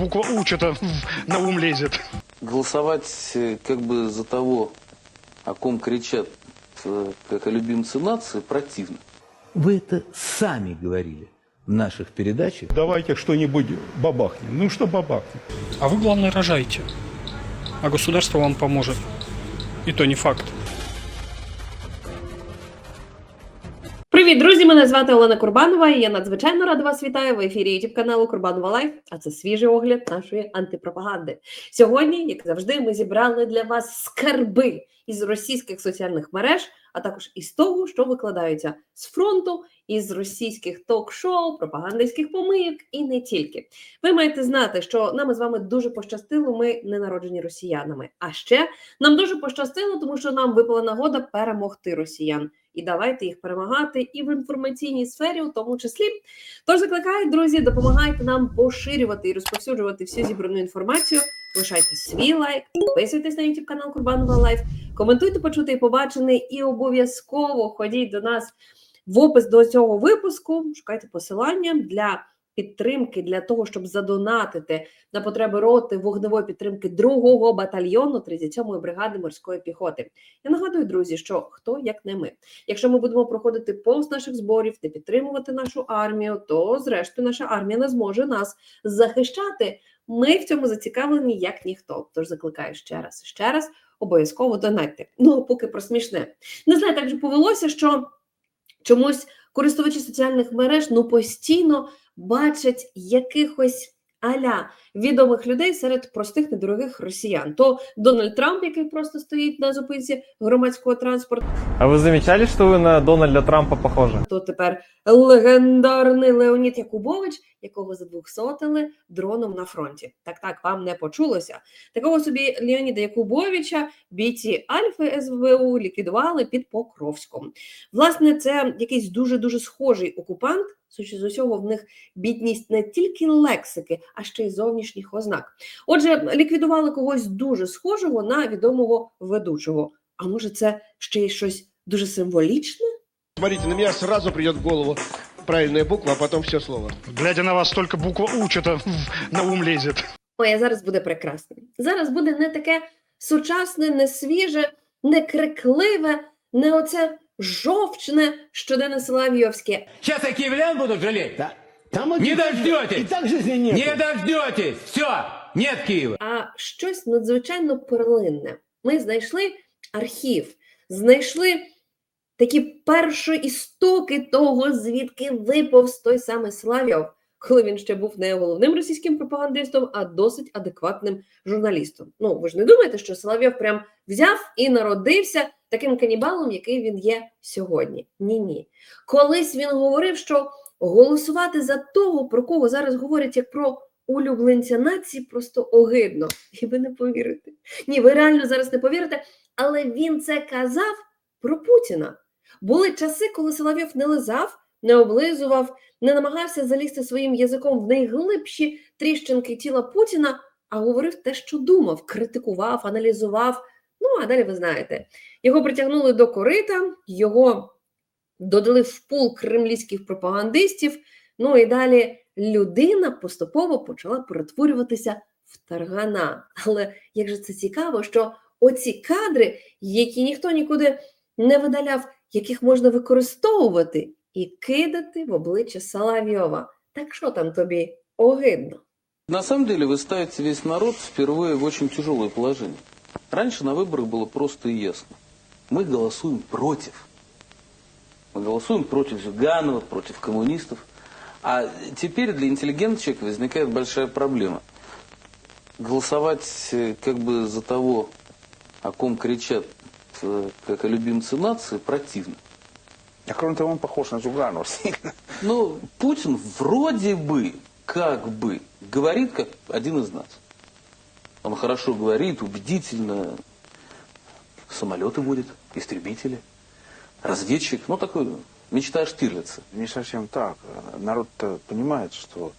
буква У что-то на ум лезет. Голосовать э, как бы за того, о ком кричат, э, как о любимце нации, противно. Вы это сами говорили в наших передачах. Давайте что-нибудь бабахнем. Ну что бабахнем? А вы, главное, рожайте. А государство вам поможет. И то не факт. Привіт, друзі! Мене звати Олена Курбанова, і я надзвичайно рада вас вітаю в ефірі youtube каналу Курбанова Лайф. А це свіжий огляд нашої антипропаганди. Сьогодні, як завжди, ми зібрали для вас скарби із російських соціальних мереж, а також із того, що викладаються з фронту, із російських ток-шоу, пропагандистських помийок і не тільки. Ви маєте знати, що нам з вами дуже пощастило. Ми не народжені росіянами. А ще нам дуже пощастило, тому що нам випала нагода перемогти росіян і давайте їх перемагати і в інформаційній сфері, у тому числі. Тож закликаю, друзі, допомагайте нам поширювати і розповсюджувати всю зібрану інформацію. Лишайте свій лайк, підписуйтесь на YouTube канал Курбанова Лайф, коментуйте, почути і побачене, і обов'язково ходіть до нас в опис до цього випуску. Шукайте посилання для підтримки для того, щоб задонатити на потреби роти вогневої підтримки 2-го батальйону 37-ї бригади морської піхоти. Я нагадую, друзі, що хто як не ми. Якщо ми будемо проходити повз наших зборів, не підтримувати нашу армію, то зрештою наша армія не зможе нас захищати. Ми в цьому зацікавлені як ніхто. Тож закликаю ще раз, ще раз обов'язково донатьте. Ну поки про смішне. Не знаю, так же повелося, що чомусь користувачі соціальних мереж ну постійно бачать якихось аля відомих людей серед простих недорогих росіян. То Дональд Трамп, який просто стоїть на зупинці громадського транспорту, А вы замечали, что вы на Дональда Трампа похожи? то тепер легендарний Леонід Якубович, якого задвухсотили дроном на фронті. Так, так, вам не почулося. Такого собі Леоніда Якубовича бійці Альфи СВУ ліквідували під Покровськом. Власне, це якийсь дуже дуже схожий окупант. Судячи з усього, в них бідність не тільки лексики, а ще й зовнішніх ознак. Отже, ліквідували когось дуже схожого на відомого ведучого. А може, це ще й щось дуже символічне? Смотрите, на меня сразу придет в голову правильная буква, а потом все слово. Глядя на вас, только буква У что-то на ум лезет. Ой, а зараз буде прекрасно. Зараз буде не таке сучасне, не свіже, не крикливе, не оце жовчне щоденне Соловйовське. Сейчас я киевлян буду жалеть? Да. Там Не дождетесь! И так жизни нет. Не дождетесь! Все! Нет Киева! а щось надзвичайно перлинне. Ми знайшли архів, знайшли такі першоістоки того, звідки виповз той самий Славйов, коли він ще був не головним російським пропагандистом, а досить адекватним журналістом. Ну, ви ж не думаєте, що Соловйов прям взяв і народився таким канібалом, який він є сьогодні? Ні, ні. Колись він говорив, що голосувати за того, про кого зараз говорять як про улюбленця нації, просто огидно. І ви не повірите. Ні, ви реально зараз не повірите, але він це казав про Путіна. Були часи, коли Соловйов не лизав, не облизував, не намагався залізти своїм язиком в найглибші тріщинки тіла Путіна, а говорив те, що думав, критикував, аналізував. Ну, а далі ви знаєте, його притягнули до корита, його додали в пул кремлівських пропагандистів. Ну і далі людина поступово почала перетворюватися в таргана. Але як же це цікаво, що оці кадри, які ніхто нікуди не видаляв, яких можна використовувати і кидати в обличчя Соловйова. Так що там тобі огидно? На самом деле вы ставите весь народ впервые в очень тяжелое положение. Раньше на выборах было просто и ясно. Мы голосуем против. Мы голосуем против Зюганова, против коммунистов. А теперь для интеллигентного человека возникает большая проблема. Голосовать э, как бы за того, о ком кричат, э, как о любимце нации, противно. А кроме того, он похож на Зюганова сильно. Ну, Путин вроде бы, как бы, говорит как один из нас. Он хорошо говорит, убедительно. Самолеты будет, истребители, разведчик. Ну, такой мечта Штирлица. Не совсем так. Народ-то понимает, что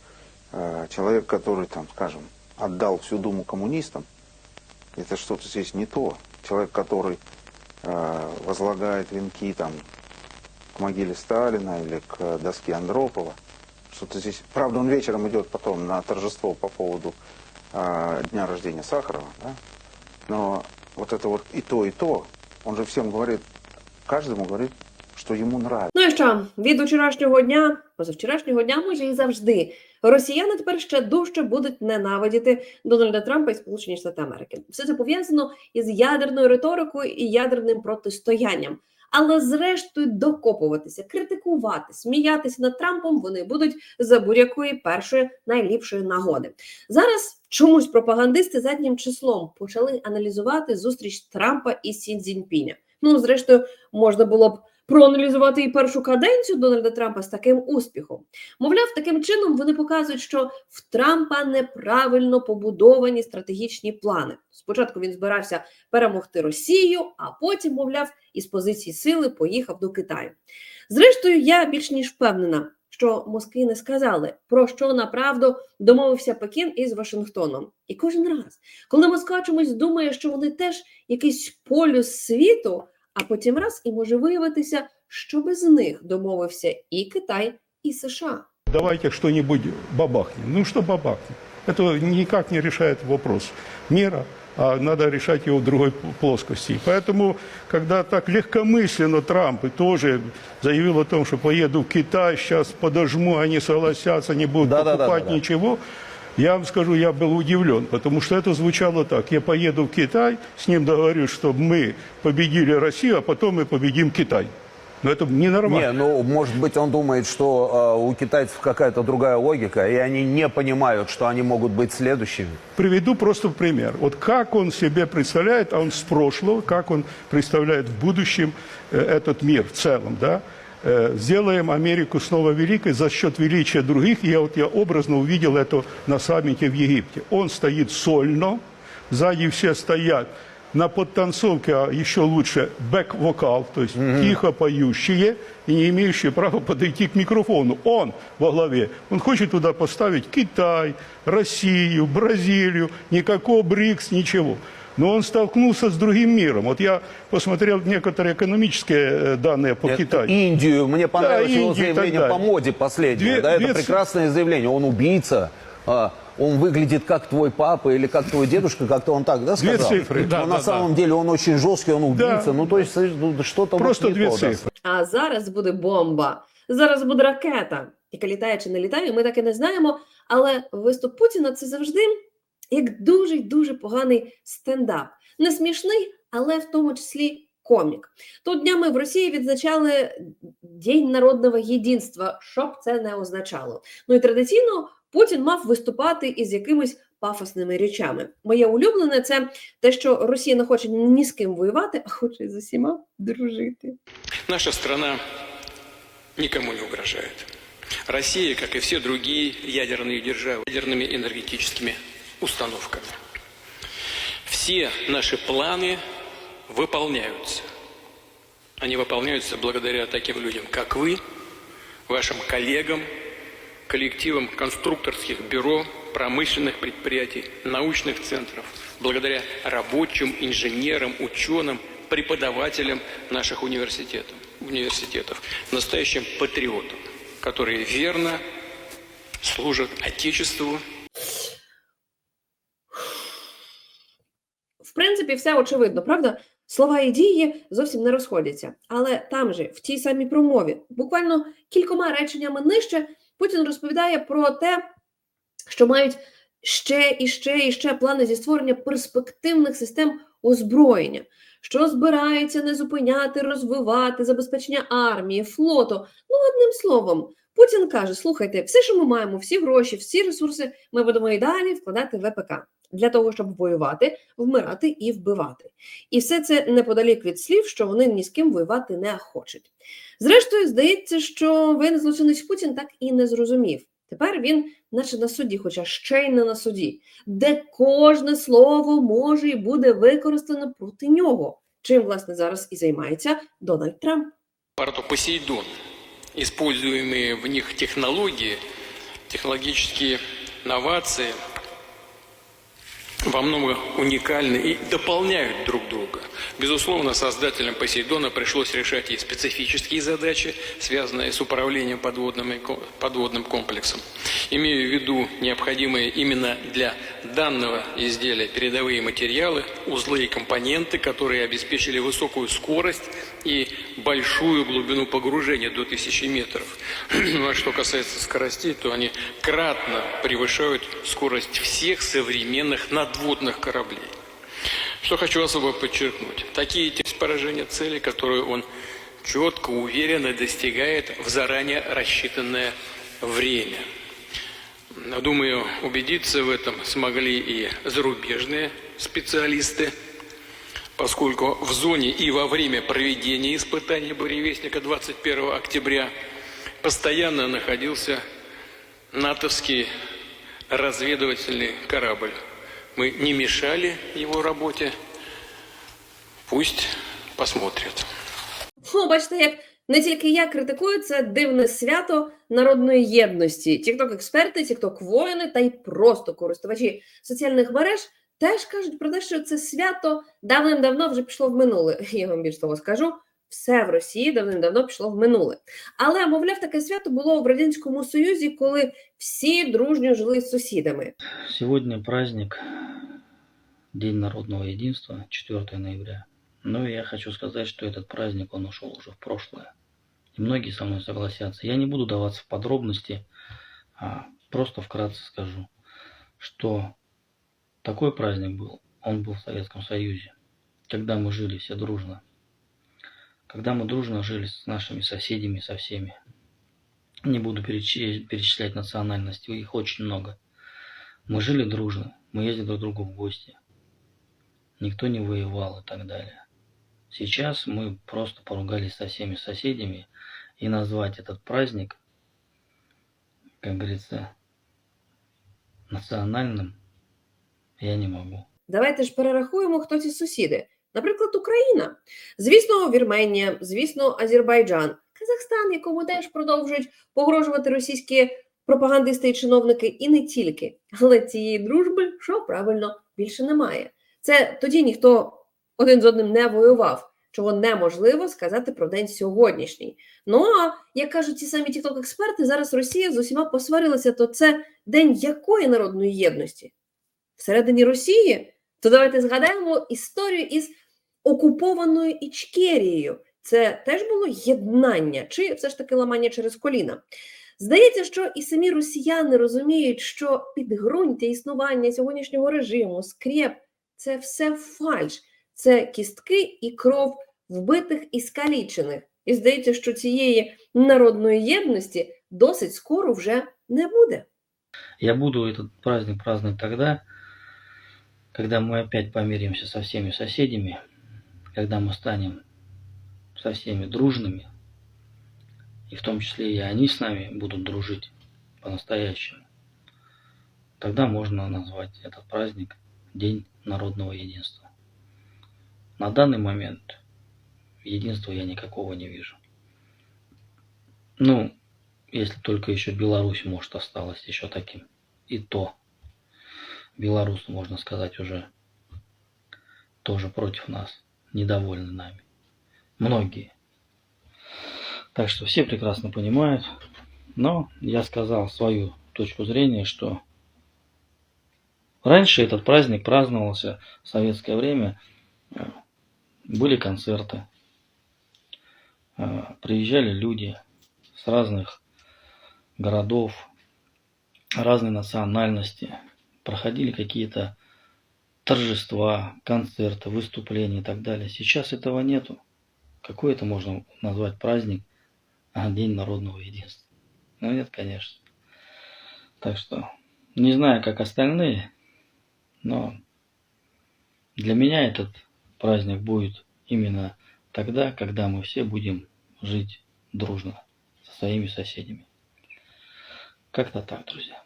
э, человек, который, там, скажем, отдал всю Думу коммунистам, это что-то здесь не то. Человек, который э, возлагает венки там, к могиле Сталина или к доске Андропова, что-то здесь... Правда, он вечером идет потом на торжество по поводу дня рождения Сахарова, да? Но вот это вот и то, и то, он же всем говорит, каждому говорит, что ему нравится. Ну і що від вчорашнього дня, позавчорашнього дня, може і завжди. Росіяни тепер ще дужче будуть ненавидіти Дональда Трампа і Сполучені Штати Америки. Все це пов'язано із ядерною риторикою і ядерним протистоянням. Але зрештою докопуватися, критикувати, сміятися над Трампом вони будуть за будь-якої першої найліпшої нагоди. Зараз чомусь пропагандисти заднім числом почали аналізувати зустріч Трампа і Сі Цзіньпіня. Ну, зрештою, можна було б проаналізувати і першу каденцію Дональда Трампа з таким успіхом. Мовляв, таким чином вони показують, що в Трампа неправильно побудовані стратегічні плани. Спочатку він збирався перемогти Росію, а потім, мовляв, із позиції сили поїхав до Китаю. Зрештою, я більш ніж впевнена, що Москві не сказали, про що направду домовився Пекін із Вашингтоном. І кожен раз, коли Москва чомусь думає, що вони теж якийсь полюс світу, а потім раз і може виявитися, що без них домовився і Китай, і США. Давайте что-нибудь бабахнем. Ну что бабахнем? Это никак не решает вопрос мира, а надо решать его в другой плоскости. Поэтому, когда так легкомысленно Трамп и тоже заявил о том, что поеду в Китай, сейчас подожму, они согласятся, не будут Да-да-да-да-да. покупать ничего, я вам скажу, я был удивлен, потому что это звучало так. Я поеду в Китай, с ним договорюсь, чтобы мы победили Россию, а потом мы победим Китай. Но это ненормально. Не, ну, может быть, он думает, что э, у китайцев какая-то другая логика, и они не понимают, что они могут быть следующими. Приведу просто в пример. Вот как он себе представляет, а он с прошлого, как он представляет в будущем э, этот мир в целом, да? Э, Сделаем Америку снова великой за счет величия других. И я вот я образно увидел это на саммите в Египте. Он стоит сольно, сзади все стоят на подтанцовке, а еще лучше бэк-вокал, то есть тихо поющие и не имеющие права подойти к микрофону. Он во главе. Он хочет туда поставить Китай, Россию, Бразилию, никакого БРИКС, ничего. Но он столкнулся с другим миром. Вот я посмотрел некоторые экономические э, данные по Нет, Китаю. Индию, мне понравилось его Индию и так заявление по далее. моде последнее. Две- да, это две ц- прекрасное заявление. Он убийца, а, он выглядит как твой папа или как твой дедушка, как-то он так, да, Две сказал? цифры. Но Да, на да, самом деле он очень жесткий, он убийца. Да. Ну, то есть, ну, что-то вот Просто не две то, да. цифры. А зараз буде бомба, зараз буде ракета. Яка літає чи не літає, ми так і не знаємо. Але виступ Путіна це завжди як дуже й дуже поганий стендап. Не смішний, але в тому числі комік. Тут днями в Росії відзначали День народного єдинства, що б це не означало. Ну і традиційно Путін мав виступати із якимись пафосними речами. Моє улюблене це те, що Росія не хоче ні з ким воювати, а хоче з усіма дружити. Наша страна никому не угрожает. Россия, как и все другие ядерные державы, ядерными энергетическими установками. Все наши планы выполняются. Они выполняются благодаря таким людям, как вы, вашим коллегам, коллективам конструкторских бюро, промышленных предприятий, научных центров, благодаря рабочим, инженерам, ученым, преподавателям наших университетов, университетов, настоящим патриотам, которые верно служат Отечеству В принципі, все очевидно, правда? Слова і дії зовсім не розходяться. Але там же, в тій самій промові, буквально кількома реченнями нижче, Путін розповідає про те, що мають ще і ще і ще плани зі створення перспективних систем озброєння, що збираються не зупиняти, розвивати забезпечення армії, флоту. Ну, одним словом, Путін каже: слухайте, все, що ми маємо, всі гроші, всі ресурси, ми будемо і далі вкладати в ВПК для того, щоб воювати, вмирати і вбивати. І все це неподалік від слів, що вони ні з ким воювати не хочуть. Зрештою, здається, що винен злочинець Путін так і не зрозумів. Тепер він, наче на суді, хоча ще й не на суді, де кожне слово може і буде використано проти нього. Чим, власне, зараз і займається Дональд Трамп. аппарату Посейдон. Используемые в них технологии, технологические новации во многом уникальны и дополняют друг друга. Безусловно, создателям Посейдона пришлось решать и специфические задачи, связанные с управлением подводным, подводным комплексом. Имею в виду необходимые именно для данного изделия передовые материалы, узлы и компоненты, которые обеспечили высокую скорость и большую глубину погружения до 1000 метров. Ну а что касается скоростей, то они кратно превышают скорость всех современных надводных кораблей. Что хочу особо подчеркнуть. Такие поражения цели, которые он четко, уверенно достигает в заранее рассчитанное время. Думаю, убедиться в этом смогли и зарубежные специалисты, поскольку в зоне и во время проведения испытаний «Буревестника» 21 октября постоянно находился натовский разведывательный корабль. Мы не мешали его работе. Пусть посмотрят. Ну, бачите, як не тільки я критикую це дивне свято народної єдності. Тікток-експерти, тікток-воїни та й просто користувачі соціальних мереж теж кажуть про те, що це свято давним-давно вже пішло в минуле. Я вам більш того скажу. Все в Росії давним-давно пішло в минуле. Але, мовляв, таке свято було в Радянському Союзі, коли всі дружньо жили з сусідами. Сегодня праздник, День народного единства, 4 ноября. Но я хочу сказать, что этот праздник, он ушел уже в прошлое. И многие со мной согласятся. Я не буду даваться в подробности, а просто вкратце скажу, что такой праздник был, он был в Советском Союзе, когда мы жили все дружно. Когда мы дружно жили с нашими соседями, со всеми. Не буду перечи- перечислять национальности, их очень много. Мы жили дружно, мы ездили друг к другу в гости. Никто не воевал и так далее. Сейчас мы просто поругались со всеми соседями и назвать этот праздник, как говорится, национальным я не могу. Давайте ж перерахуємо, хто ці сусіди. Наприклад, Україна. Звісно, Вірменія, звісно, Азербайджан, Казахстан, якому теж продовжують погрожувати російські пропагандисти і чиновники, і не тільки. Але цієї дружби, що правильно, більше немає. Це тоді ніхто один з одним не воював, чого неможливо сказати про день сьогоднішній. Ну а як кажуть ті самі тікток-експерти, зараз Росія з усіма посварилася, то це день якої народної єдності? Всередині Росії? То давайте згадаємо історію із окупованою Ічкерією. Це теж було єднання, чи все ж таки ламання через коліна? Здається, що і самі росіяни розуміють, що підґрунтя існування сьогоднішнього режиму, скреп це все фальш, це кістки і кров вбитих і скалічених. І здається, що цієї народної єдності досить скоро вже не буде. Я буду этот праздник праздновать тогда, когда мы опять помиримся со всеми соседями, когда мы станем со всеми дружными, и в том числе и они с нами будут дружить по-настоящему. Тогда можно назвать этот праздник День народного единства. На данный момент единства я никакого не вижу. Ну, если только еще Беларусь, может, осталась еще таким. И то белорусы, можно сказать, уже тоже против нас, недовольны нами. Многие. Так что все прекрасно понимают. Но я сказал свою точку зрения, что раньше этот праздник праздновался в советское время. э, Были концерты, э, приезжали люди с разных городов, разной национальности, проходили какие-то торжества, концерты, выступления и так далее. Сейчас этого нету. Какой это можно назвать праздник, а День народного единства? Ну нет, конечно. Так что не знаю, как остальные, но для меня этот праздник будет именно тогда, когда мы все будем жить дружно со своими соседями. Как-то так, друзья.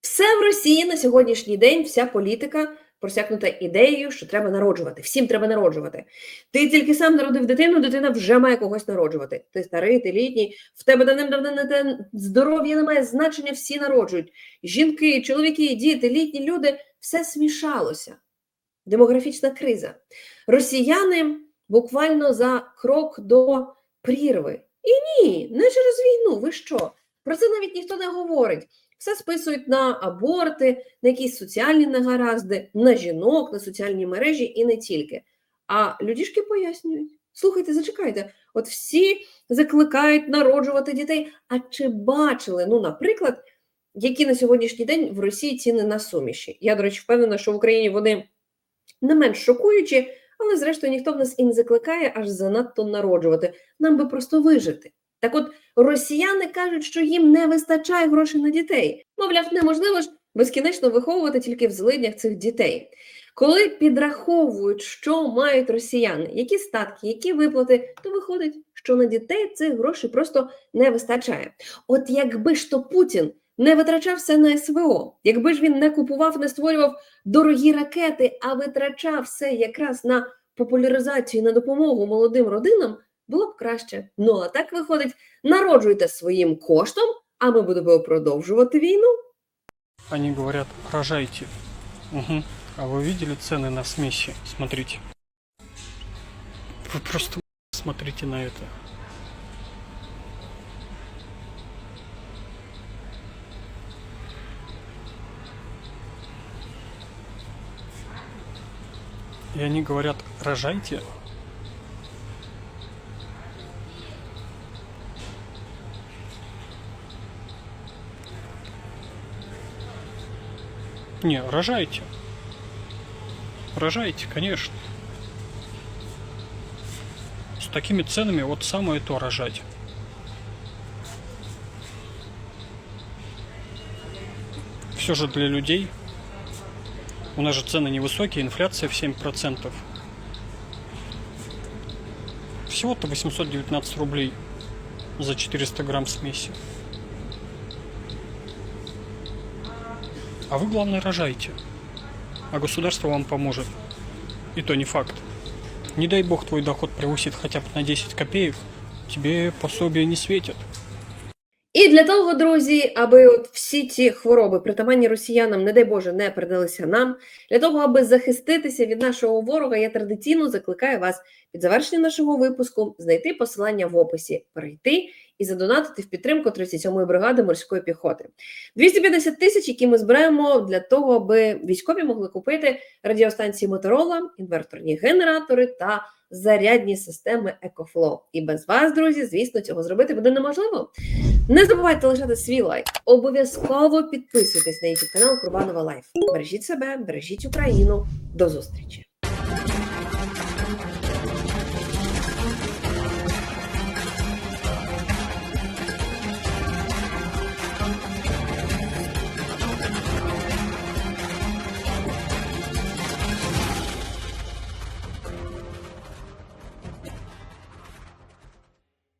Все в Росії на сьогоднішній день, вся політика просякнута ідеєю, що треба народжувати. Всім треба народжувати. Ти тільки сам народив дитину, дитина вже має когось народжувати. Ти старий, ти літній, в тебе давним-давно не те здоров'я не має значення, всі народжують. Жінки, чоловіки, діти, літні люди все смішалося. Демографічна криза. Росіяни буквально за крок до прірви. І ні, не через війну. Ви що? Про це навіть ніхто не говорить. Все списують на аборти, на якісь соціальні негаразди, на жінок, на соціальні мережі і не тільки. А людішки пояснюють: слухайте, зачекайте, от всі закликають народжувати дітей. А чи бачили, ну, наприклад, які на сьогоднішній день в Росії ціни на суміші? Я, до речі, впевнена, що в Україні вони не менш шокуючі, але зрештою ніхто в нас і не закликає аж занадто народжувати. Нам би просто вижити. Так от росіяни кажуть, що їм не вистачає грошей на дітей. Мовляв, неможливо ж безкінечно виховувати тільки в злиднях цих дітей. Коли підраховують, що мають росіяни, які статки, які виплати, то виходить, що на дітей цих грошей просто не вистачає. От якби ж то Путін не витрачав все на СВО, якби ж він не купував, не створював дорогі ракети, а витрачав все якраз на популяризацію, на допомогу молодим родинам, було б краще. Ну а так виходить, народжуйте своїм коштом, а ми будемо продовжувати війну. Они говорят, рожайте. Мгм. А вы видели цены на смеси? Смотрите. Вы просто смотрите на это. И они говорят, рожайте. Не, рожайте. Рожайте, конечно. С такими ценами вот самое то рожать. Все же для людей. У нас же цены невысокие, инфляция в 7%. Всего-то 819 рублей за 400 грамм смеси. А вы, главное, рожайте. А государство вам поможет. И то не факт. Не дай бог твой доход превысит хотя бы на 10 копеек, тебе пособие не светит. І для того, друзі, аби от всі ці хвороби, притаманні росіянам, не дай Боже, не передалися нам, для того, аби захиститися від нашого ворога, я традиційно закликаю вас під завершення нашого випуску знайти посилання в описі, перейти і задонатити в підтримку 37-ї бригади морської піхоти. 250 тисяч, які ми збираємо для того, аби військові могли купити радіостанції Моторола, інверторні генератори та зарядні системи EcoFlow. І без вас, друзі, звісно, цього зробити буде неможливо. Не забувайте лишати свій лайк. Обов'язково підписуйтесь на YouTube канал Курбанова Лайф. Бережіть себе, бережіть Україну. До зустрічі!